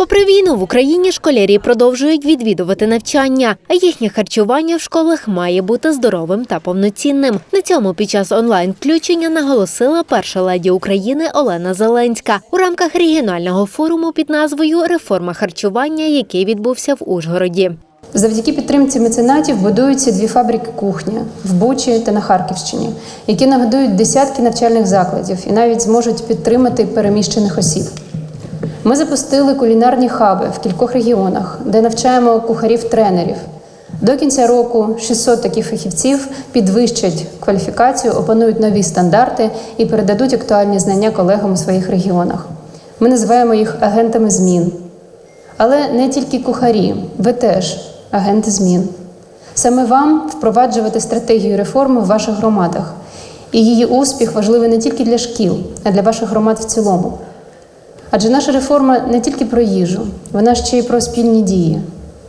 Попри війну в Україні школярі продовжують відвідувати навчання, а їхнє харчування в школах має бути здоровим та повноцінним. На цьому під час онлайн-включення наголосила перша леді України Олена Зеленська у рамках регіонального форуму під назвою Реформа харчування, який відбувся в Ужгороді. Завдяки підтримці меценатів будуються дві фабрики кухні в Бучі та на Харківщині, які нагодують десятки навчальних закладів і навіть зможуть підтримати переміщених осіб. Ми запустили кулінарні хаби в кількох регіонах, де навчаємо кухарів-тренерів. До кінця року 600 таких фахівців підвищать кваліфікацію, опанують нові стандарти і передадуть актуальні знання колегам у своїх регіонах. Ми називаємо їх агентами змін. Але не тільки кухарі, ви теж агенти змін. Саме вам впроваджувати стратегію реформи в ваших громадах. І її успіх важливий не тільки для шкіл, а для ваших громад в цілому. Адже наша реформа не тільки про їжу, вона ще й про спільні дії,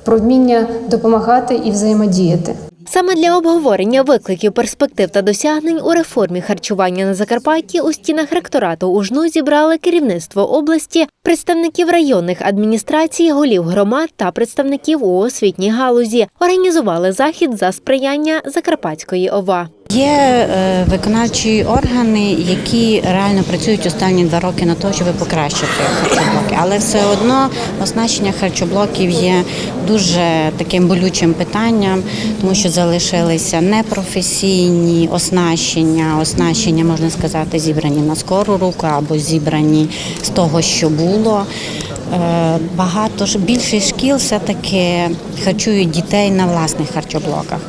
про вміння допомагати і взаємодіяти. Саме для обговорення викликів, перспектив та досягнень у реформі харчування на Закарпатті у стінах ректорату УЖНУ зібрали керівництво області, представників районних адміністрацій, голів громад та представників у освітній галузі. Організували захід за сприяння Закарпатської ОВА. Є е, виконавчі органи, які реально працюють останні два роки на те, щоб покращити харчоблоки. Але все одно оснащення харчоблоків є дуже таким болючим питанням, тому що залишилися непрофесійні оснащення, оснащення, можна сказати, зібрані на скору руку або зібрані з того, що було. Е, Багато більшість шкіл все-таки харчують дітей на власних харчоблоках.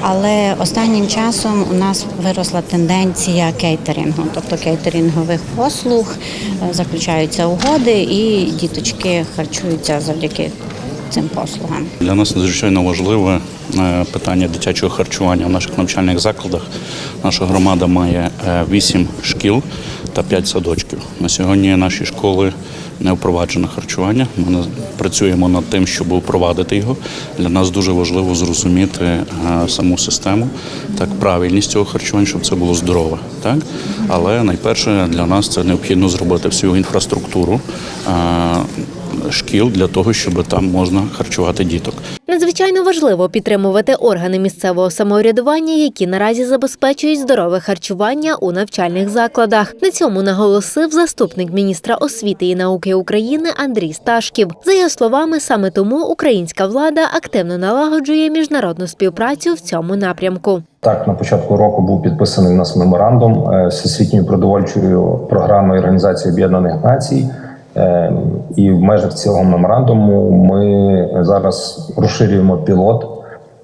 Але останнім часом у нас виросла тенденція кейтерингу, тобто кейтерингових послуг, Е, заключаються угоди і діточки харчуються завдяки цим послугам. Для нас надзвичайно важливе е, питання дитячого харчування в наших навчальних закладах. Наша громада має 8 шкіл та 5 садочків. На сьогодні наші школи не впроваджено харчування. Ми працюємо над тим, щоб впровадити його. Для нас дуже важливо зрозуміти е, саму систему, так правильність цього харчування, щоб це було здорове. Так? Але найперше для нас це необхідно зробити всю інфраструктуру е, шкіл для того, щоб там можна харчувати діток. Надзвичайно важливо підтримувати органи місцевого самоврядування, які наразі забезпечують здорове харчування у навчальних закладах. На цьому наголосив заступник міністра освіти і науки України Андрій Сташків. За його словами, саме тому українська влада активно налагоджує міжнародну співпрацю в цьому напрямку. Так, на початку року був підписаний у нас меморандум е, з Всесвітньою продовольчою програмою Організації Об'єднаних Націй. Е, І в межах цього меморандуму ми зараз розширюємо пілот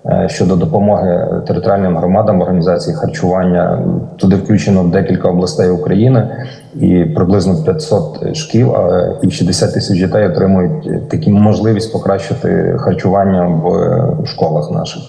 е, щодо допомоги територіальним громадам організації харчування. Туди включено декілька областей України і приблизно 500 шкіл і 60 тисяч дітей отримують таку можливість покращити харчування в е, школах наших.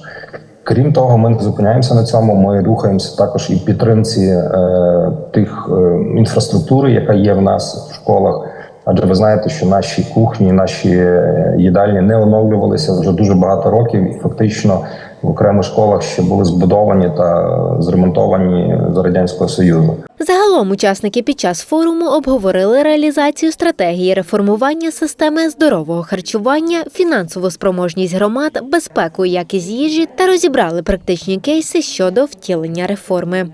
Крім того, ми не зупиняємося на цьому. Ми рухаємося також і підтримці е, тих е, інфраструктури, яка є в нас в школах. Адже ви знаєте, що наші кухні, наші е, їдальні не оновлювалися вже дуже багато років, і фактично в окремих школах ще були збудовані та зремонтовані за радянського союзу. Загалом учасники під час форуму обговорили реалізацію стратегії реформування системи здорового харчування, фінансову спроможність громад, безпеку і якість їжі та розібрали практичні кейси щодо втілення реформи.